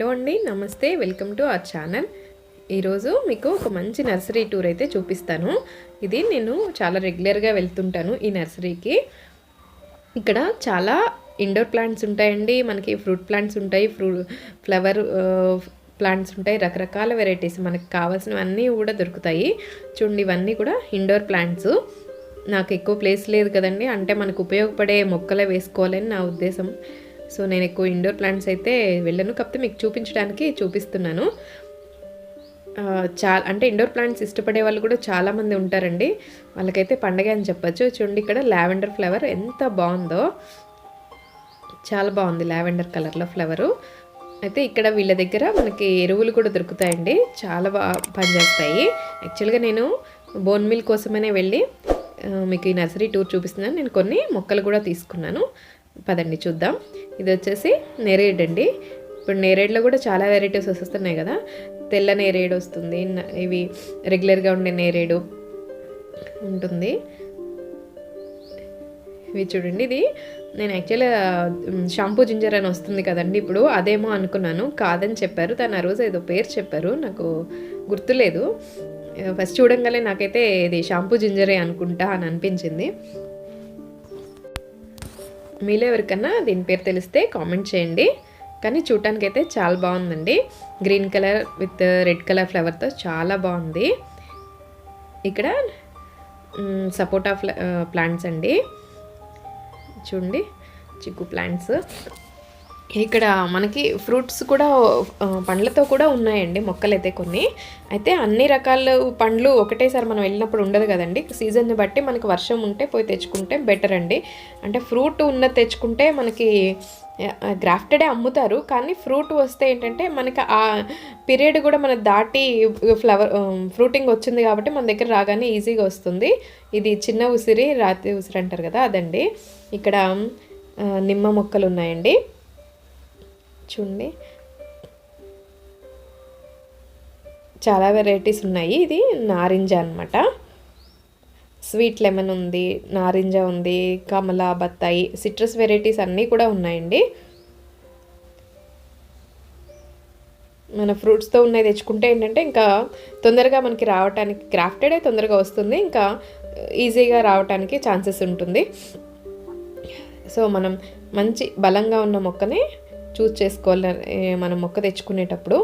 Hello అండి నమస్తే welcome to our channel. ఈరోజు మీకు ఒక మంచి నర్సరీ టూర్ అయితే చూపిస్తాను. ఇది నేను చాలా రెగ్యులర్గా వెళ్తుంటాను ఈ నర్సరీకి. ఇక్కడ చాలా ఇండోర్ ప్లాంట్స్ ఉంటాయండి మనకి ఫ్రూట్ ప్లాంట్స్ ఉంటాయి ఫ్రూ ఫ్లవర్ ప్లాంట్స్ ఉంటాయి రకరకాల వెరైటీస్ మనకి కావాల్సినవన్నీ కూడా దొరుకుతాయి. చూడండి ఇవన్నీ కూడా ఇండోర్ ప్లాంట్స్. నాకు ఎక్కువ ప్లేస్ లేదు కదండి అంటే మనకు ఉపయోగపడే మొక్కలే వేసుకోవాలని నా ఉద్దేశం. సో నేను ఎక్కువ ఇండోర్ ప్లాంట్స్ అయితే వెళ్ళను. కాకపోతే మీకు చూపించడానికి చూపిస్తున్నాను. చాలా అంటే ఇండోర్ ప్లాంట్స్ ఇష్టపడే వాళ్ళు కూడా చాలామంది ఉంటారండి. వాళ్ళకైతే పండగ అని చెప్పచ్చు. చూడండి ఇక్కడ లావెండర్ ఫ్లవర్ ఎంత బాగుందో. చాలా బాగుంది లావెండర్ కలర్లో ఫ్లవరు. అయితే ఇక్కడ వీళ్ళ దగ్గర మనకి ఎరువులు కూడా దొరుకుతాయండి. చాలా బాగా పనిచేస్తాయి. యాక్చువల్గా నేను బోన్ మిల్ కోసమనే వెళ్ళి మీకు ఈ నర్సరీ టూర్ చూపిస్తున్నాను. నేను కొన్ని మొక్కలు కూడా తీసుకున్నాను. పదండి చూద్దాం. ఇది వచ్చేసి నేరేడ్ అండి. ఇప్పుడు నేరేడ్లో కూడా చాలా వెరైటీస్ వస్తున్నాయి కదా. తెల్ల నేరేడు వస్తుంది ఇవి రెగ్యులర్గా ఉండే నేరేడు ఉంటుంది. ఇవి చూడండి ఇది నేను యాక్చువల్గా షాంపూ జింజర్ అని వస్తుంది కదండి ఇప్పుడు అదేమో అనుకున్నాను కాదని చెప్పారు తను ఆ రోజు ఏదో పేరు చెప్పారు నాకు గుర్తులేదు. ఫస్ట్ చూడంగానే నాకైతే ఇది షాంపూ జింజరే అనుకుంటా అని అనిపించింది. మీలో ఎవరికన్నా దీని పేరు తెలిస్తే కామెంట్ చేయండి. కానీ చూడటానికి అయితే చాలా బాగుందండి. Green colour with red colour ఫ్లవర్తో చాలా బాగుంది. ఇక్కడ సపోటా ప్లాంట్స్ అండి. చూడండి చిక్కు ప్లాంట్స్. ఇక్కడ మనకి ఫ్రూట్స్ కూడా పండ్లతో కూడా ఉన్నాయండి మొక్కలు అయితే కొన్ని. అయితే అన్ని రకాల పండ్లు ఒకటేసారి మనం వెళ్ళినప్పుడు ఉండదు కదండి. సీజన్ని బట్టి మనకి వర్షం ఉంటే పోయి తెచ్చుకుంటే బెటర్ అండి. అంటే ఫ్రూట్ ఉన్న తెచ్చుకుంటే మనకి గ్రాఫ్టెడే అమ్ముతారు. కానీ ఫ్రూట్ వస్తే ఏంటంటే మనకి ఆ పీరియడ్ కూడా మన దాటి ఫ్లవర్ ఫ్రూటింగ్ వచ్చింది కాబట్టి మన దగ్గర రాగానే ఈజీగా వస్తుంది. ఇది చిన్న ఉసిరి రాతి ఉసిరి అంటారు కదా అదండి. ఇక్కడ నిమ్మ మొక్కలు ఉన్నాయండి. చూడండి. చాలా వెరైటీస్ ఉన్నాయి. ఇది నారింజ అనమాట స్వీట్ లెమన్ ఉంది నారింజ ఉంది కమల బత్తాయి సిట్రస్ వెరైటీస్ అన్నీ కూడా ఉన్నాయండి. మన ఫ్రూట్స్తో ఉన్నాయి తెచ్చుకుంటే ఏంటంటే ఇంకా తొందరగా మనకి రావటానికి క్రాఫ్టెడే తొందరగా వస్తుంది. ఇంకా ఈజీగా రావటానికి ఛాన్సెస్ ఉంటుంది. సో మనం మంచి బలంగా ఉన్న మొక్కని చూస్ చేసుకోవాలి మనం మొక్క తెచ్చుకునేటప్పుడు.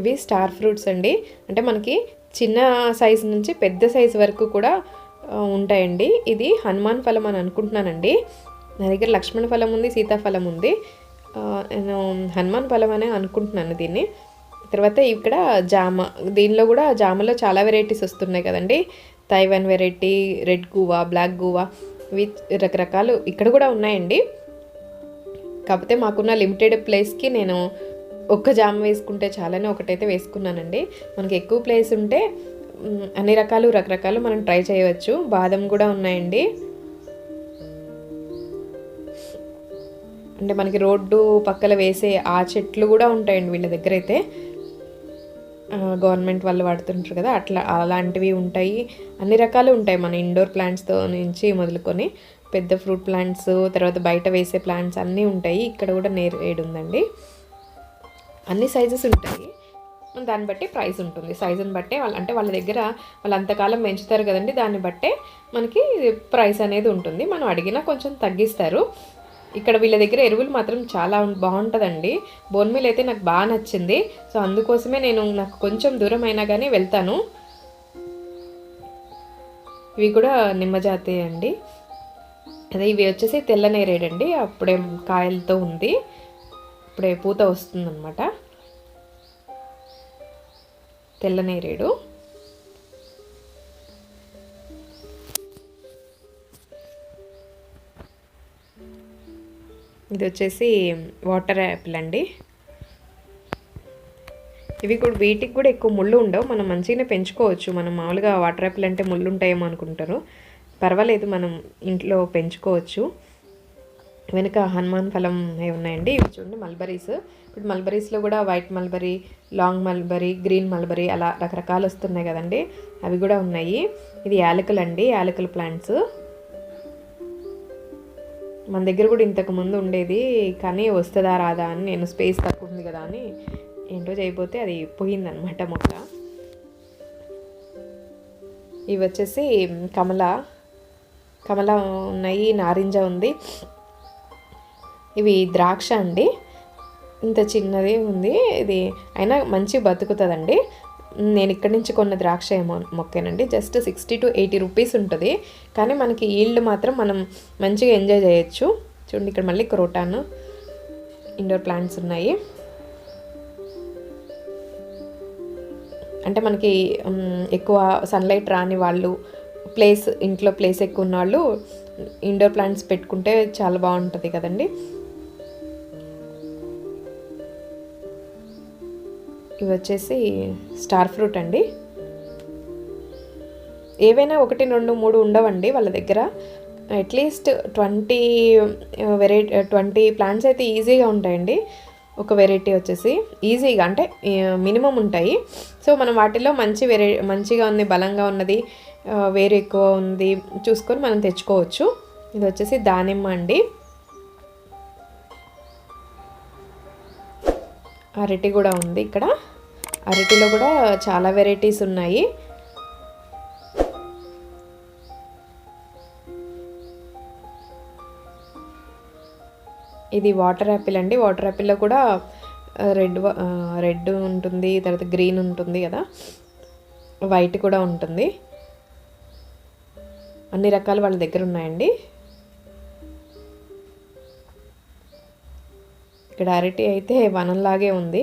ఇవి స్టార్ ఫ్రూట్స్ అండి. అంటే మనకి చిన్న సైజు నుంచి పెద్ద సైజు వరకు కూడా ఉంటాయండి. ఇది హనుమాన్ ఫలం అని అనుకుంటున్నానండి. నా దగ్గర లక్ష్మణ ఫలం ఉంది సీతాఫలం ఉంది. నేను హనుమాన్ ఫలం అనే అనుకుంటున్నాను దీన్ని. తర్వాత ఇక్కడ జామ దీనిలో కూడా జామలో చాలా వెరైటీస్ వస్తున్నాయి కదండి. Taiwan variety red guava black guava ఇవి రకరకాలు ఇక్కడ కూడా ఉన్నాయండి. కాకపోతే మాకున్న లిమిటెడ్ ప్లేస్కి నేను ఒక్క జామ వేసుకుంటే చాలని ఒకటైతే వేసుకున్నానండి. మనకి ఎక్కువ ప్లేస్ ఉంటే అన్ని రకాలు రకరకాలు మనం ట్రై చేయవచ్చు. బాదం కూడా ఉన్నాయండి. అంటే మనకి రోడ్డు పక్కల వేసే ఆ చెట్లు కూడా ఉంటాయండి వీళ్ళ దగ్గర అయితే. గవర్నమెంట్ వాళ్ళు వాడుతుంటారు కదా అట్లా అలాంటివి ఉంటాయి. అన్ని రకాలు ఉంటాయి మన ఇండోర్ ప్లాంట్స్తో నుంచి మొదలుకొని. పెద్ద ఫ్రూట్ ప్లాంట్స్ తర్వాత బయట వేసే ప్లాంట్స్ అన్నీ ఉంటాయి. ఇక్కడ కూడా నేరేడు ఉందండి. అన్ని సైజెస్ ఉంటాయి. దాన్ని బట్టి ప్రైస్ ఉంటుంది. సైజుని బట్టే వాళ్ళ అంటే వాళ్ళ దగ్గర వాళ్ళు అంతకాలం పెంచుతారు కదండి. దాన్ని బట్టే మనకి ప్రైస్ అనేది ఉంటుంది. మనం అడిగినా కొంచెం తగ్గిస్తారు. ఇక్కడ వీళ్ళ దగ్గర ఎరువులు మాత్రం చాలా బాగుంటుందండి. బోన్ మీల్ అయితే నాకు బాగా నచ్చింది. సో అందుకోసమే నేను నాకు కొంచెం దూరం అయినా కానీ వెళ్తాను. ఇవి కూడా నిమ్మజాతి అండి. అదే ఇవి వచ్చేసి తెల్ల నేరేడండి. అప్పుడే కాయలతో ఉంది. ఇప్పుడే పూత వస్తుందన్నమాట. తెల్ల నేరేడు. ఇది వచ్చేసి వాటర్ యాపిల్ అండి. ఇవి కూడా వీటికి కూడా ఎక్కువ ముళ్ళు ఉండవు. మనం మంచిగానే పెంచుకోవచ్చు. మనం మామూలుగా వాటర్ యాపిల్ అంటే ముళ్ళు ఉంటాయేమో అనుకుంటారు పర్వాలేదు మనం ఇంట్లో పెంచుకోవచ్చు. వెనుక హనుమాన్ ఫలం అవి ఉన్నాయండి? ఇవి చూడండి మల్బరీస్ ఇప్పుడు మల్బరీస్లో కూడా white mulberry long mulberry green mulberry అలా రకరకాలు వస్తున్నాయి కదండి. అవి కూడా ఉన్నాయి. ఇది యాలకులు అండి యాలకుల ప్లాంట్స్ మన దగ్గర కూడా ఇంతకు ముందు ఉండేది కానీ వస్తుందా రాదా అని నేను స్పేస్ తక్కువ ఉంది కదా అని ఏంటో చేయబోతే అది పోయిందనమాట మొక్క. ఇవి వచ్చేసి కమల కమల ఉన్నాయి నారింజ ఉంది. ఇవి ద్రాక్ష అండి. ఇంత చిన్నది ఉంది. ఇది అయినా మంచి బతుకుతుందండి. నేను ఇక్కడి నుంచి కొన్న ద్రాక్ష ఏమో మొక్కేనండి. Just sixty to eighty rupees ఉంటుంది. కానీ మనకి ఈల్డ్ మాత్రం మనం మంచిగా ఎంజాయ్ చేయొచ్చు. చూడండి ఇక్కడ మళ్ళీ క్రోటాన్ ఇండోర్ ప్లాంట్స్ ఉన్నాయి. అంటే మనకి ఎక్కువ సన్లైట్ రాని వాళ్ళు ప్లేస్ ఇంట్లో ప్లేస్ ఎక్కువ ఉన్న వాళ్ళు ఇండోర్ ప్లాంట్స్ పెట్టుకుంటే చాలా బాగుంటుంది కదండి. ఇవి వచ్చేసి స్టార్ ఫ్రూట్ అండి. ఏవైనా ఒకటి రెండు మూడు ఉండవండి వాళ్ళ దగ్గర. At least twenty variety twenty plants అయితే ఈజీగా ఉంటాయండి. ఒక వెరైటీ వచ్చేసి ఈజీగా అంటే మినిమం ఉంటాయి. సో మనం వాటిలో మంచి వెరై మంచిగా ఉంది బలంగా ఉన్నది వేరు ఎక్కువ ఉంది చూసుకొని మనం తెచ్చుకోవచ్చు. ఇది వచ్చేసి దానిమ్మ అండి. అరటి కూడా ఉంది ఇక్కడ. అరటిలో కూడా చాలా వెరైటీస్ ఉన్నాయి. ఇది వాటర్ యాపిల్ అండి. వాటర్ యాపిల్లో కూడా రెడ్ రెడ్ ఉంటుంది తర్వాత గ్రీన్ ఉంటుంది కదా. వైట్ కూడా ఉంటుంది. అన్ని రకాలు వాళ్ళ దగ్గర ఉన్నాయండి. ఇక్కడ అరటి అయితే వనంలాగే ఉంది.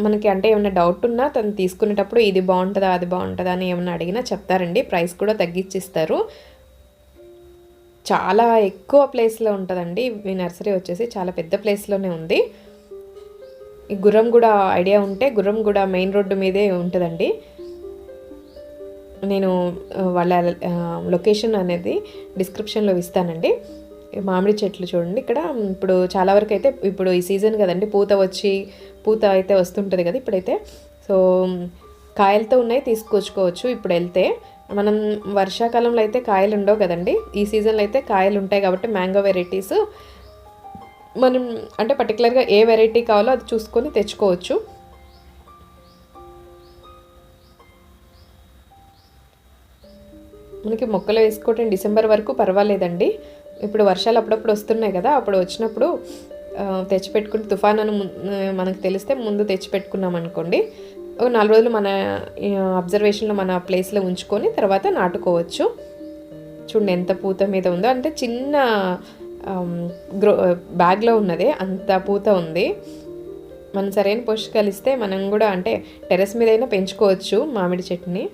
మనకి అంటే ఏమైనా డౌట్ ఉన్నా తను తీసుకునేటప్పుడు ఇది బాగుంటుందా అది బాగుంటుందా అని ఏమైనా అడిగినా చెప్తారండి. ప్రైస్ కూడా తగ్గించిస్తారు చాలా ఎక్కువ ప్లేస్లో ఉంటుందండి. ఈ నర్సరీ వచ్చేసి చాలా పెద్ద ప్లేస్లోనే ఉంది. ఈ గుర్రం కూడా ఐడియా ఉంటే గుర్రం కూడా మెయిన్ రోడ్డు మీదే ఉంటుందండి. నేను వాళ్ళ లొకేషన్ అనేది డిస్క్రిప్షన్లో ఇస్తానండి. మామిడి చెట్లు చూడండి. ఇక్కడ ఇప్పుడు చాలా వరకు అయితే ఇప్పుడు ఈ సీజన్ కదండి పూత వచ్చి పూత అయితే వస్తుంటుంది కదా ఇప్పుడైతే. సో కాయలతో ఉన్నాయి తీసుకొచ్చుకోవచ్చు ఇప్పుడు వెళ్తే. మనం వర్షాకాలంలో అయితే కాయలు ఉండవు కదండి. ఈ సీజన్లో అయితే కాయలు ఉంటాయి కాబట్టి మ్యాంగో వెరైటీస్ మనం అంటే పర్టికులర్గా ఏ వెరైటీ కావాలో అది చూసుకొని తెచ్చుకోవచ్చు. మనకి మొక్కలు వేసుకోవటం డిసెంబర్ వరకు పర్వాలేదండి. ఇప్పుడు వర్షాలు అప్పుడప్పుడు వస్తున్నాయి కదా అప్పుడు వచ్చినప్పుడు తెచ్చిపెట్టుకుని తుఫాన్ అని మనకు తెలిస్తే ముందు తెచ్చిపెట్టుకున్నాం అనుకోండి. నాలుగు రోజులు మన అబ్జర్వేషన్లో మన ప్లేస్లో ఉంచుకొని తర్వాత నాటుకోవచ్చు. చూడండి ఎంత పూత మీద ఉందో. అంటే చిన్న గ్రో బ్యాగ్లో ఉన్నదే అంత పూత ఉంది. మనం సరైన పోషకాలు ఇస్తే మనం కూడా అంటే టెరెస్ మీద అయినా పెంచుకోవచ్చు మామిడి చెట్టుని.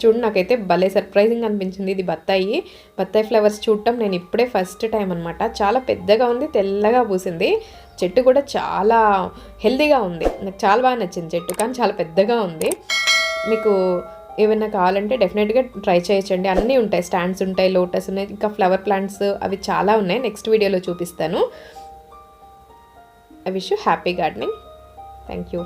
చూడు నాకైతే భలే సర్ప్రైజింగ్ అనిపించింది ఇది బత్తాయి. బత్తాయి ఫ్లవర్స్ చూడటం నేను ఇప్పుడే ఫస్ట్ టైం అనమాట చాలా పెద్దగా ఉంది తెల్లగా పూసింది. చెట్టు కూడా చాలా హెల్దీగా ఉంది. నాకు చాలా బాగా నచ్చింది చెట్టు కానీ చాలా పెద్దగా ఉంది. మీకు ఏమైనా కావాలంటే డెఫినెట్గా ట్రై చేయొచ్చండి. అన్నీ ఉంటాయి స్టాండ్స్ ఉంటాయి లోటస్ ఉన్నాయి ఇంకా ఫ్లవర్ ప్లాంట్స్ అవి చాలా ఉన్నాయి. నెక్స్ట్ వీడియోలో చూపిస్తాను. I wish you happy gardening thank you